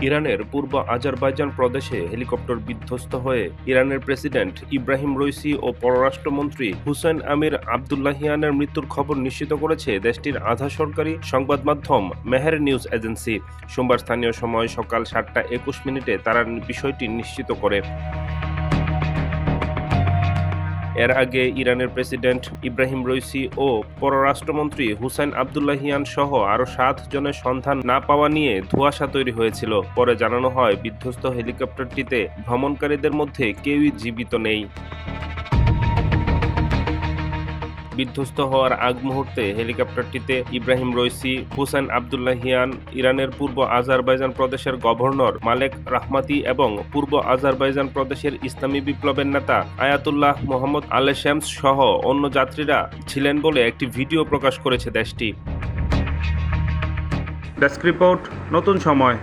ইরানের পূর্ব আজারবাইজান প্রদেশে হেলিকপ্টার বিধ্বস্ত হয়ে ইরানের প্রেসিডেন্ট ইব্রাহিম রইসি ও পররাষ্ট্রমন্ত্রী হুসেন আমির আবদুল্লাহিয়ানের মৃত্যুর খবর নিশ্চিত করেছে দেশটির আধা সরকারি সংবাদ মাধ্যম মেহের নিউজ এজেন্সি। সোমবার স্থানীয় সময় সকাল সাতটা একুশ মিনিটে তারা বিষয়টি নিশ্চিত করে। এর আগে ইরানের প্রেসিডেন্ট ইব্রাহিম রইসি ও পররাষ্ট্রমন্ত্রী হুসাইন আবদুল্লাহিয়ান সহ আরও সাত জনের সন্ধান না পাওয়া নিয়ে ধোঁয়াশা তৈরি হয়েছিল। পরে জানানো হয়, বিধ্বস্ত হেলিকপ্টারটিতে ভ্রমণকারীদের মধ্যে কেউই জীবিত নেই। বিধ্বস্ত হওয়ার আগ মুহূর্তে হেলিকপ্টারটিতে ইব্রাহিম রইসি, হুসেন আবদুল্লাহিয়ান ইরানের পূর্ব আজারবাইজান প্রদেশের গভর্নর মালেক রাহমাতি এবং পূর্ব আজারবাইজান প্রদেশের ইসলামী বিপ্লবের নেতা আয়াতুল্লাহ মোহাম্মদ আলে শ্যামস সহ অন্য যাত্রীরা ছিলেন বলে একটি ভিডিও প্রকাশ করেছে দেশটি। ডেস্ক রিপোর্ট, নতুন সময়।